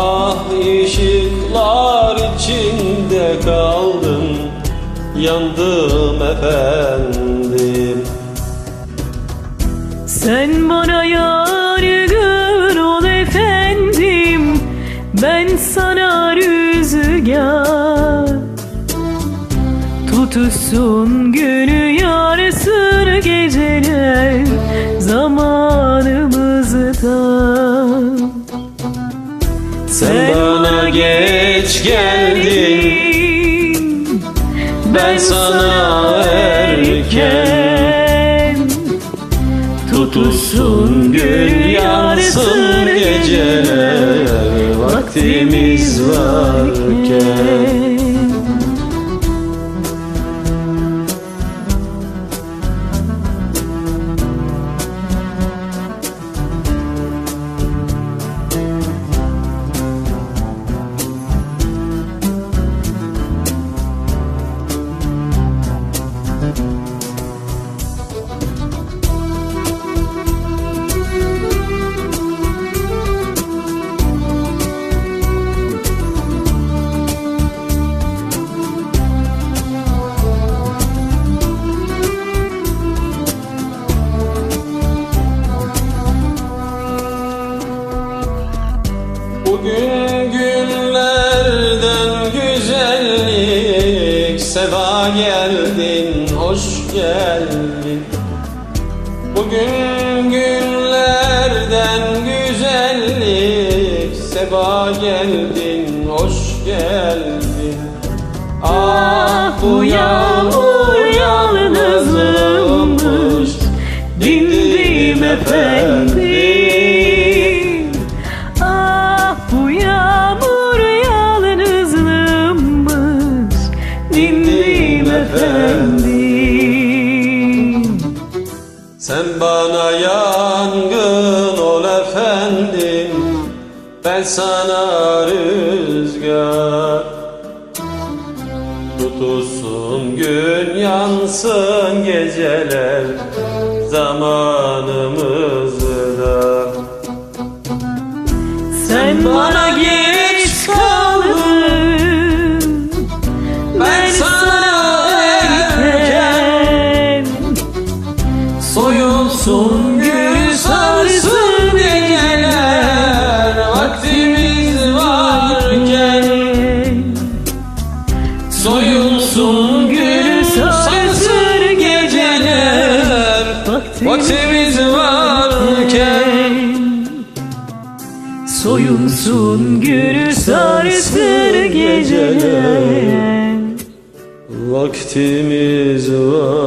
Ah ışıklar içinde kaldım Yandım efendim. Sen bana yargın ol efendim Ben sana rüzgar. Tutuşsun günü yarsın geceler Zamanımızda Sen bana geç geldin. Ben sana erken Tutuşsun gün yansın geceler Seva geldin, hoş geldin. Bugün günlerden güzellik. Seva geldin, hoş geldin. Ah bu yağmur bana yangın ol efendim. Ben sana rüzgar. Tutulsun gün yansın geceler. Zamanımızda Soyulsun gün sarsın geceler Vaktimiz varken. Soyulsun gün sarsın geceler Vaktimiz varken. Soyunsun günü sarsın geceler Vaktimiz varken